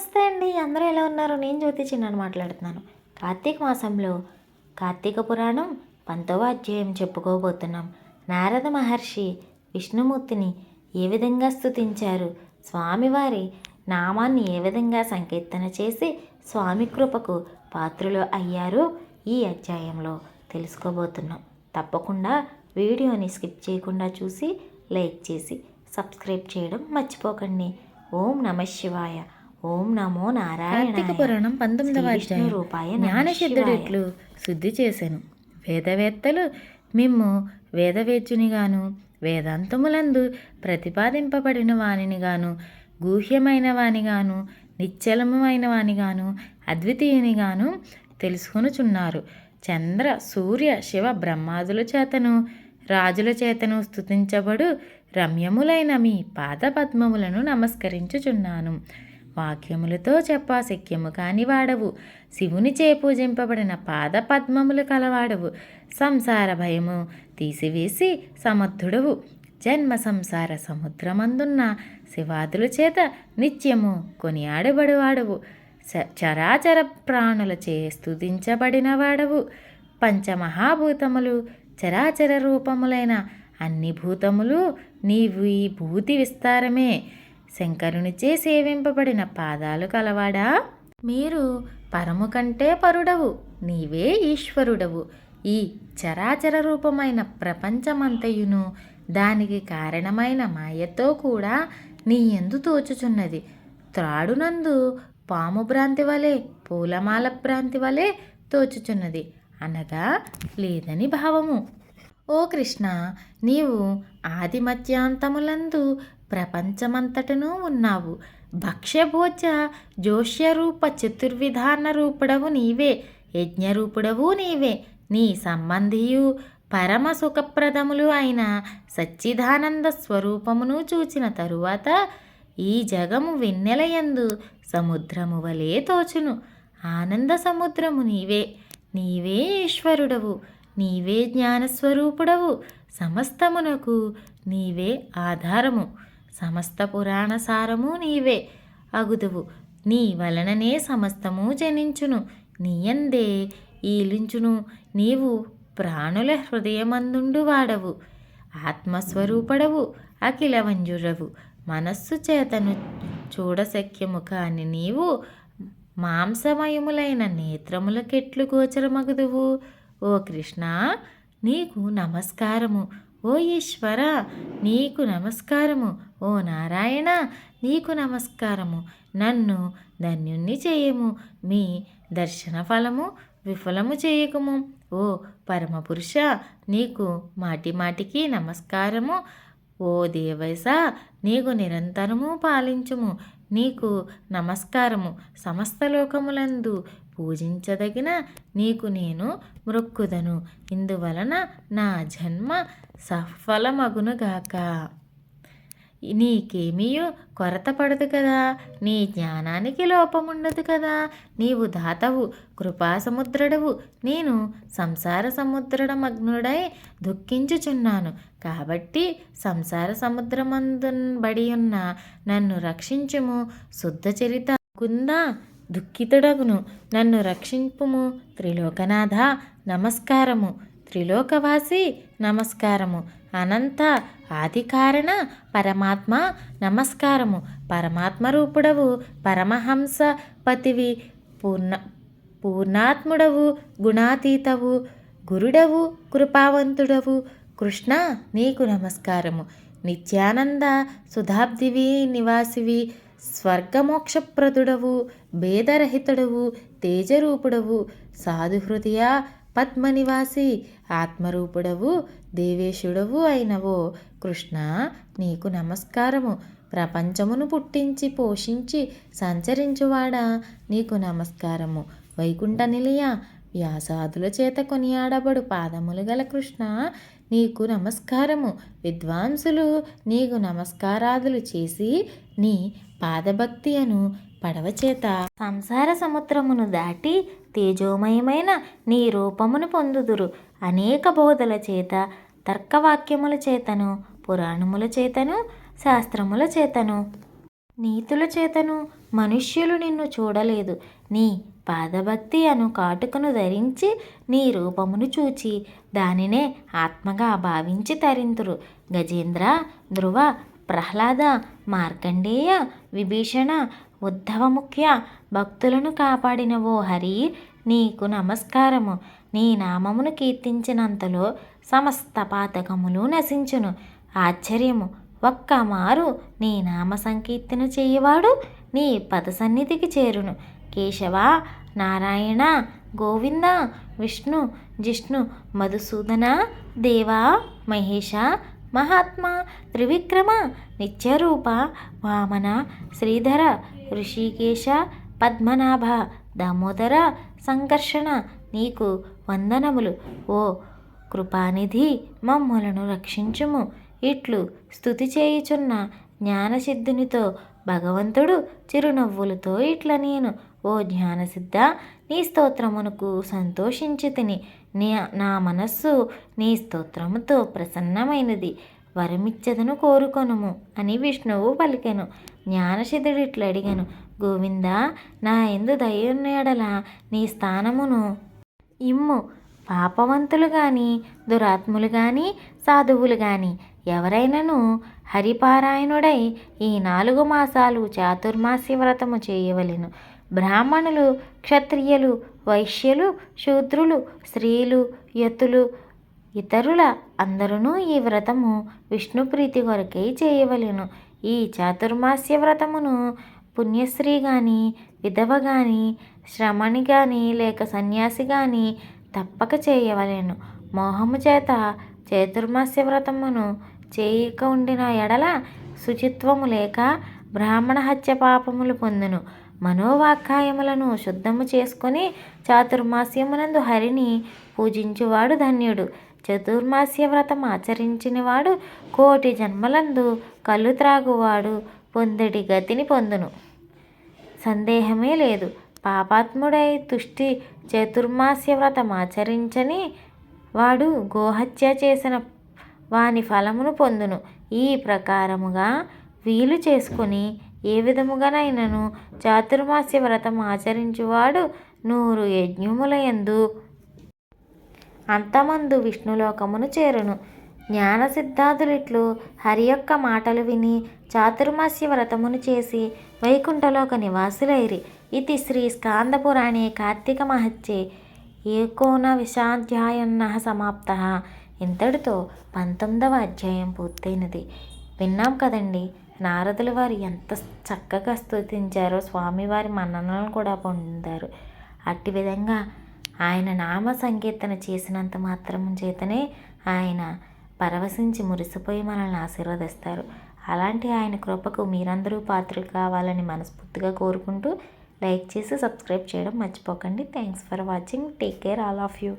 నమస్తే అండి. అందరూ ఎలా ఉన్నారు? నేను జ్యోతి చిన్నాను మాట్లాడుతున్నాను. కార్తీక మాసంలో కార్తీక పురాణం పంతవ అధ్యాయం చెప్పుకోబోతున్నాం. నారద మహర్షి విష్ణుమూర్తిని ఏ విధంగా స్తుతించారు? స్వామివారి నామాన్ని ఏ విధంగా సంకీర్తన చేసి స్వామి కృపకు పాత్రులు అయ్యారో? ఈ అధ్యాయంలో తెలుసుకోబోతున్నాం. తప్పకుండా వీడియోని స్కిప్ చేయకుండా చూసి లైక్ చేసి సబ్స్క్రైబ్ చేయడం మర్చిపోకండి. ఓం నమ శివాయ. ఓం నమో నారాయణ పురాణం పంతొమ్మిదవ అధ్యాయం. జ్ఞానసిద్ధుడిట్లు శుద్ధి చేశాను వేదవేత్తలు మిమ్ము వేదవేద్యునిగాను వేదాంతములందు ప్రతిపాదింపబడిన వానినిగాను గూహ్యమైన వానిగాను నిశ్చలమైన వానిగాను అద్వితీయునిగాను తెలుసుకొనుచున్నారు. చంద్ర సూర్య శివ బ్రహ్మాదుల చేతను రాజుల చేతను స్తుతించబడు రమ్యములైన మీ పాదపద్మములను నమస్కరించుచున్నాను. వాక్యములతో చెప్పా శక్యము కాని వాడవు శివుని చే పూజింపబడిన పాద పద్మములు కలవాడవు. సంసార భయము తీసివేసి సమర్థుడవు. జన్మ సంసార సముద్రమందున్న శివాదుల చేత నిత్యము కొనియాడబడివాడవు. చరాచర ప్రాణుల చే స్తుతించబడిన వాడవు పంచమహాభూతములు చరాచర రూపములైన అన్ని భూతములు నీవు ఈ భూతి విస్తారమే. శంకరునిచే సేవింపబడిన పాదాలు కలవాడా? మీరు పరము కంటే పరుడవు నీవే ఈశ్వరుడవు. ఈ చరాచర రూపమైన ప్రపంచమంతయును. దానికి కారణమైన మాయతో కూడా నీ ఎందు తోచుచున్నది. త్రాడునందు పాము భ్రాంతి వలె పూలమాల భ్రాంతి వలె తోచుచున్నది. అనగా లేదని భావము. ఓ కృష్ణ నీవు ఆదిమత్యాంతములందు ప్రపంచమంతటను ఉన్నావు. భక్ష్యభోజ జోష్యరూప చతుర్విధాన రూపుడవు నీవే యజ్ఞరూపుడవు నీవే. నీ సంబంధియు పరమ సుఖప్రదములు అయిన సచ్చిదానంద స్వరూపమును చూచిన తరువాత ఈ జగము వెన్నెలయందు సముద్రము వలె తోచును. ఆనంద సముద్రము నీవే. నీవే ఈశ్వరుడవు. నీవే జ్ఞానస్వరూపుడవు. సమస్తమునకు నీవే ఆధారము. సమస్త పురాణ సారము నీవే. అగుదువు నీ వలననే సమస్తము జనించును. నీయందే ఈలించును. నీవు ప్రాణుల హృదయమందుండు వాడవు. ఆత్మస్వరూపడవు అఖిల వంజురవు మనస్సు చేతను చూడశక్యము కాని నీవు మాంసమయములైన నేత్రములకెట్లు గోచరమగుదువు. ఓ కృష్ణ నీకు నమస్కారము. ఓ ఈశ్వర నీకు నమస్కారము. ఓ నారాయణ నీకు నమస్కారము. నన్ను ధన్యుణ్ణి చేయము. మీ దర్శన ఫలము విఫలము చేయకము. ఓ పరమపురుష నీకు మాటి మాటికి నమస్కారము. ఓ దేవైస నీకు నిరంతరము పాలించుము. నీకు నమస్కారము సమస్త లోకములందు. పూజించదగిన నీకు నేను మృక్కుదను. ఇందువలన నా జన్మ సఫలమగునుగాక. నీకేమీయో కొరత పడదు కదా. నీ జ్ఞానానికి లోపముండదు కదా. నీవు దాతవు కృపాసముద్రుడవు. నేను సంసార సముద్రమగ్నుడై దుఃఖించుచున్నాను. కాబట్టి సంసార సముద్రమందుబడి ఉన్న నన్ను రక్షించుము. శుద్ధ చరిత కుందా దుఃఖితుడగును. నన్ను రక్షింపుము. త్రిలోకనాథ నమస్కారము. త్రిలోకవాసి నమస్కారము. అనంత ఆదికారణ పరమాత్మ నమస్కారము. పరమాత్మ రూపుడవు పరమహంస పతివి పూర్ణ పూర్ణాత్ముడవు గుణాతీతవు గురుడవు కృపావంతుడవు. కృష్ణ నీకు నమస్కారము. నిత్యానంద సుధాబ్దివి నివాసివి. స్వర్గమోక్షప్రదుడవు భేదరహితుడవు తేజరూపుడవు సాధుహృదయ పద్మనివాసి ఆత్మరూపుడవు దేవేశుడవు అయినవో కృష్ణ నీకు నమస్కారము. ప్రపంచమును పుట్టించి పోషించి సంచరించువాడా నీకు నమస్కారము. వైకుంఠ నిలయ వ్యాసాదుల చేత కొనియాడబడు పాదములు గల కృష్ణ నీకు నమస్కారము. విద్వాంసులు నీకు నమస్కారాదులు చేసి నీ పాదభక్తి అను పడవచేత సంసార సముద్రమును దాటి తేజోమయమైన నీ రూపమును పొందుదురు. అనేక బోధల చేత తర్కవాక్యముల చేతను పురాణముల చేతను శాస్త్రముల చేతను. నీతుల చేతను మనుష్యులు నిన్ను చూడలేదు. నీ పాదభక్తి అను కాటుకను ధరించి నీ రూపమును చూచి దానినే ఆత్మగా భావించి తరింతురు. గజేంద్ర ధ్రువ ప్రహ్లాద మార్కండేయ విభీషణ ఉద్ధవముఖ్య భక్తులను కాపాడిన ఓ హరి నీకు నమస్కారము. నీ నామమును కీర్తించినంతలో సమస్త పాతకములు నశించును. ఆశ్చర్యము. ఒక్క మారు నీ నామ సంకీర్తన చేయవాడు నీ పద సన్నిధికి చేరును. కేశవ నారాయణ గోవింద విష్ణు జిష్ణు మధుసూదన దేవా మహేష మహాత్మా త్రివిక్రమ నిత్యరూప వామన శ్రీధర ఋషికేశ పద్మనాభ దామోదర సంకర్షణ నీకు వందనములు. ఓ కృపానిధి మమ్ములను రక్షించుము. ఇట్లు స్థుతి చేయుచున్న జ్ఞానసిద్ధునితో భగవంతుడు చిరునవ్వులతో ఇట్ల నేను ఓ జ్ఞానసిద్ధ నీ స్తోత్రమునకు సంతోషించి తిని నీ నా మనస్సు నీ స్తోత్రముతో ప్రసన్నమైనది. వరమిచ్చదను కోరుకొనుము అని విష్ణువు పలికెను. జ్ఞానసిద్ధుడు ఇట్లా అడిగాను. గోవింద నా ఎందు దయ్యున్నయడల నీ స్థానమును ఇమ్ము. పాపవంతులు కానీ దురాత్ములు కానీ సాధువులు కానీ ఎవరైనను హరిపారాయణుడై ఈ నాలుగు మాసాలు చాతుర్మాసి వ్రతము చేయవలెను. బ్రాహ్మణులు క్షత్రియులు వైశ్యులు శూద్రులు స్త్రీలు యతులు ఇతరుల అందరూ ఈ వ్రతము విష్ణుప్రీతి కొరకై చేయవలెను. ఈ చాతుర్మాస్య వ్రతమును పుణ్యశ్రీ కానీ విధవ కానీ శ్రమణి కానీ లేక సన్యాసి కానీ తప్పక చేయవలెను. మోహము చేత చతుర్మాస్య వ్రతమును చేయక ఉండిన ఎడల శుచిత్వము లేక బ్రాహ్మణ హత్య పాపములు పొందును. మనోవాక్కాయములను శుద్ధము చేసుకొని చాతుర్మాస్యమునందు హరిని పూజించువాడు ధన్యుడు. చతుర్మాస్య వ్రతం ఆచరించినవాడు కోటి జన్మలందు కళ్ళు త్రాగువాడు పొందడి గతిని పొందును. సందేహమే లేదు. పాపాత్ముడై తుష్టి చతుర్మాస్య వ్రతం ఆచరించని వాడు గోహత్య చేసిన వాని ఫలమును పొందును. ఈ ప్రకారముగా వీలు చేసుకుని ఏ విధముగానైనను చాతుర్మాస్య వ్రతం ఆచరించువాడు నూరు యజ్ఞములయందు అంతమందు విష్ణులోకమును చేరును. జ్ఞాన సిద్ధాదులిట్లు హరి యొక్క మాటలు విని చాతుర్మాస్య వ్రతమును చేసి వైకుంఠలోక నివాసులైరి. ఇది శ్రీ స్కాందపురాణే కార్తీక మహత్యే. ఏకోన విషాధ్యాయన్న సమాప్త. ఇంతటితో పంతొమ్మిదవ అధ్యాయం పూర్తయినది. విన్నాం కదండి నారదుల వారు ఎంత చక్కగా స్తుతించారో స్వామివారి మన్ననలను కూడా పొందారు. అట్టి విధంగా ఆయన నామ సంకీర్తన చేసినంత మాత్రం చేతనే ఆయన పరవశించి మురిసిపోయి మనల్ని ఆశీర్వదిస్తారు. అలాంటి ఆయన కృపకు మీరందరూ పాత్రలు కావాలని మనస్ఫూర్తిగా కోరుకుంటూ లైక్ చేసి సబ్స్క్రైబ్ చేయడం మర్చిపోకండి. Thanks for watching. Take care all of you.